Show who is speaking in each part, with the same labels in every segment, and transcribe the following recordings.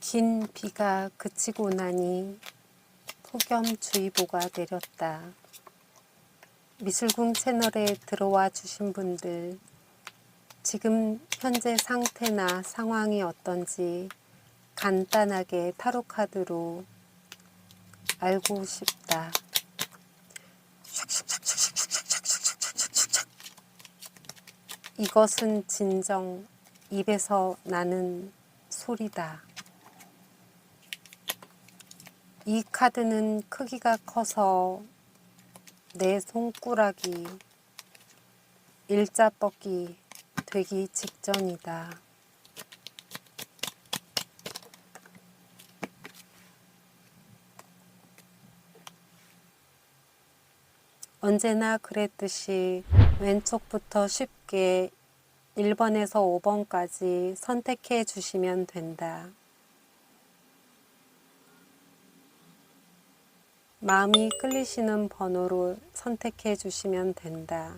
Speaker 1: 긴 비가 그치고 나니 폭염주의보가 내렸다. 미술궁 채널에 들어와 주신 분들, 지금 현재 상태나 상황이 어떤지 간단하게 타로 카드로 알고 싶다. 이것은 진정 입에서 나는 소리다. 이 카드는 크기가 커서 내 손가락이 일자 뻗기 되기 직전이다. 언제나 그랬듯이 왼쪽부터 쉽게 1번에서 5번까지 선택해 주시면 된다. 마음이 끌리시는 번호로 선택해 주시면 된다.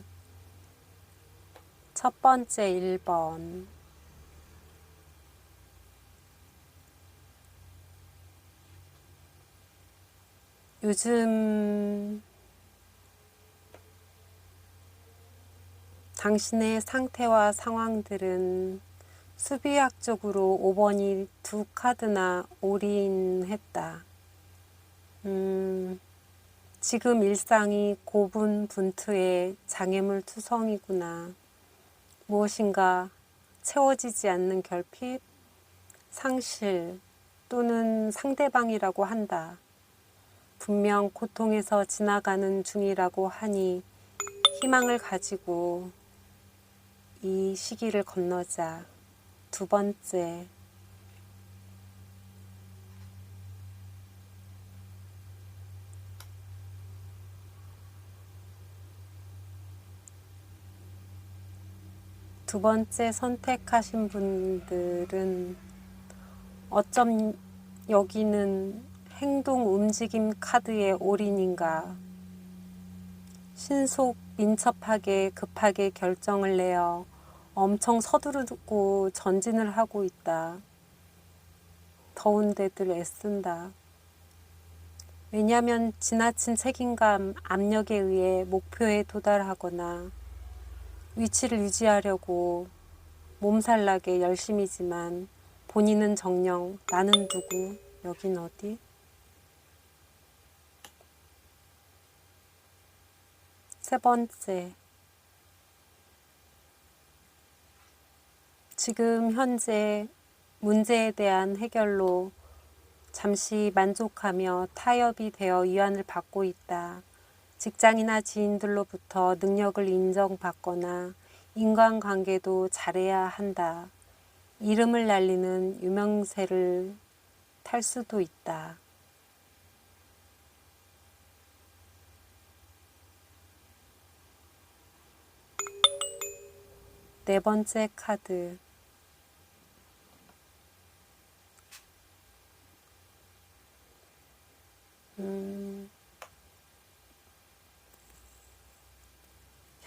Speaker 1: 첫 번째 1번. 요즘 당신의 상태와 상황들은 수비학적으로 5번이 두 카드나 올인했다. 음, 지금 일상이 고분 분투의 장애물 투성이구나. 무엇인가 채워지지 않는 결핍, 상실 또는 상대방이라고 한다. 분명 고통에서 지나가는 중이라고 하니 희망을 가지고 이 시기를 건너자. 두 번째, 두 번째 선택하신 분들은 어쩜 여기는 행동 움직임 카드의 올인인가? 신속 민첩하게 급하게 결정을 내어 엄청 서두르고 전진을 하고 있다. 더운 데들 애쓴다. 왜냐하면 지나친 책임감, 압력에 의해 목표에 도달하거나 위치를 유지하려고 몸살나게 열심이지만 본인은 정령 나는 누구, 여긴 어디? 세 번째, 지금 현재 문제에 대한 해결로 잠시 만족하며 타협이 되어 위안을 받고 있다. 직장이나 지인들로부터 능력을 인정받거나 인간관계도 잘해야 한다. 이름을 날리는 유명세를 탈 수도 있다. 네 번째 카드.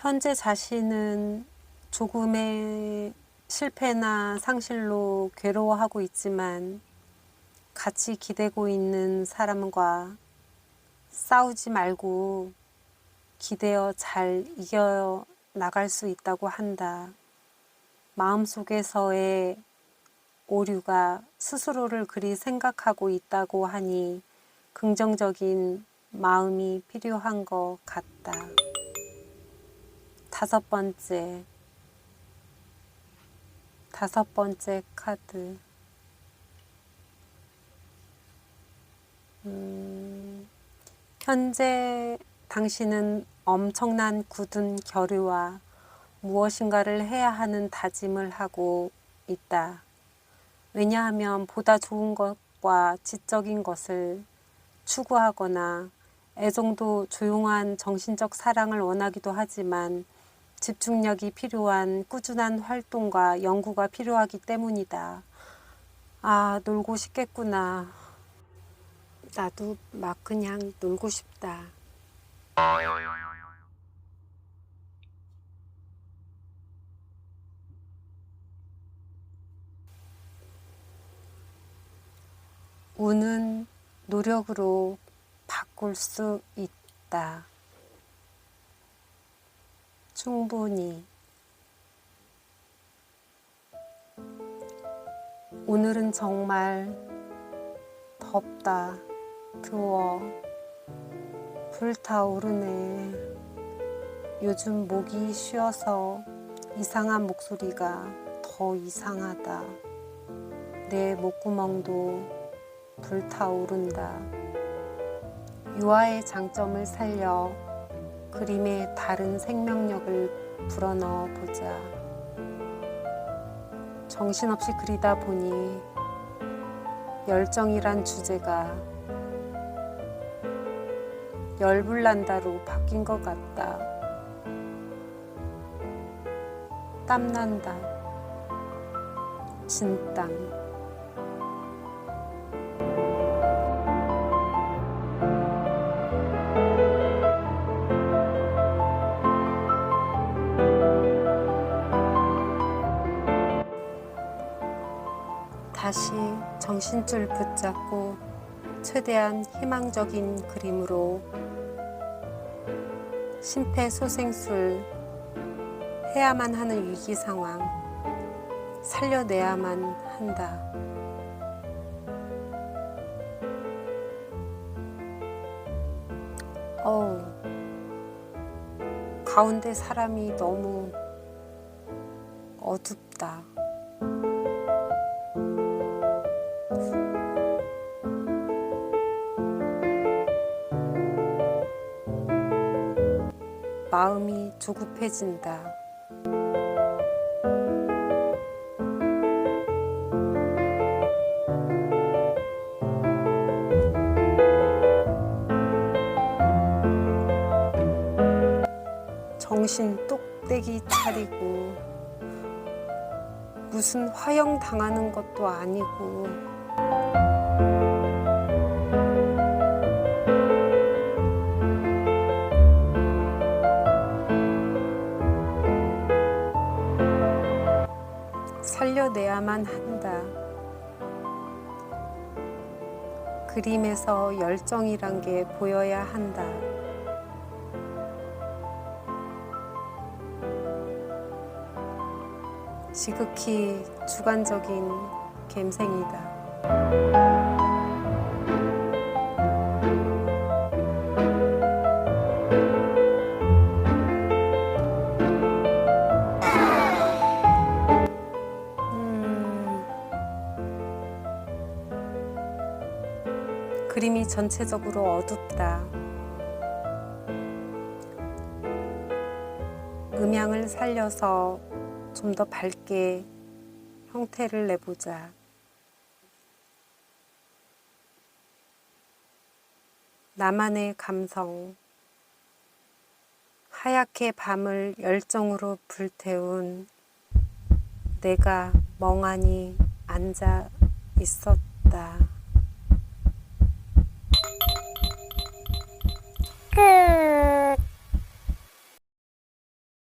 Speaker 1: 현재 자신은 조금의 실패나 상실로 괴로워하고 있지만 같이 기대고 있는 사람과 싸우지 말고 기대어 잘 이겨 나갈 수 있다고 한다. 마음속에서의 오류가 스스로를 그리 생각하고 있다고 하니 긍정적인 마음이 필요한 것 같다. 다섯 번째, 다섯 번째 카드. 음, 현재 당신은 엄청난 굳은 결의와 무엇인가를 해야 하는 다짐을 하고 있다. 왜냐하면 보다 좋은 것과 지적인 것을 추구하거나 애정도 조용한 정신적 사랑을 원하기도 하지만 집중력이 필요한 꾸준한 활동과 연구가 필요하기 때문이다. 아, 놀고 싶겠구나. 나도 막 그냥 놀고 싶다. 운은 노력으로 바꿀 수 있다. 충분히. 오늘은 정말 덥다. 더워. 불타오르네. 요즘 목이 쉬어서 이상한 목소리가 더 이상하다. 내 목구멍도 불타오른다. 유화의 장점을 살려 그림에 다른 생명력을 불어넣어 보자. 정신없이 그리다 보니 열정이란 주제가 열불난다로 바뀐 것 같다. 땀난다. 진땀. 다시 정신줄 붙잡고 최대한 희망적인 그림으로 심폐소생술 해야만 하는 위기 상황 살려내야만 한다. 어우, 가운데 사람이 너무 어둡다. 마음이 조급해진다. 정신 똑대기 차리고 무슨 화형 당하는 것도 아니고 그림에서 열정이란 게 보여야 한다. 지극히 주관적인 갬생이다. 그림이 전체적으로 어둡다. 음향을 살려서 좀 더 밝게 형태를 내보자. 나만의 감성. 하얗게 밤을 열정으로 불태운 내가 멍하니 앉아 있었다.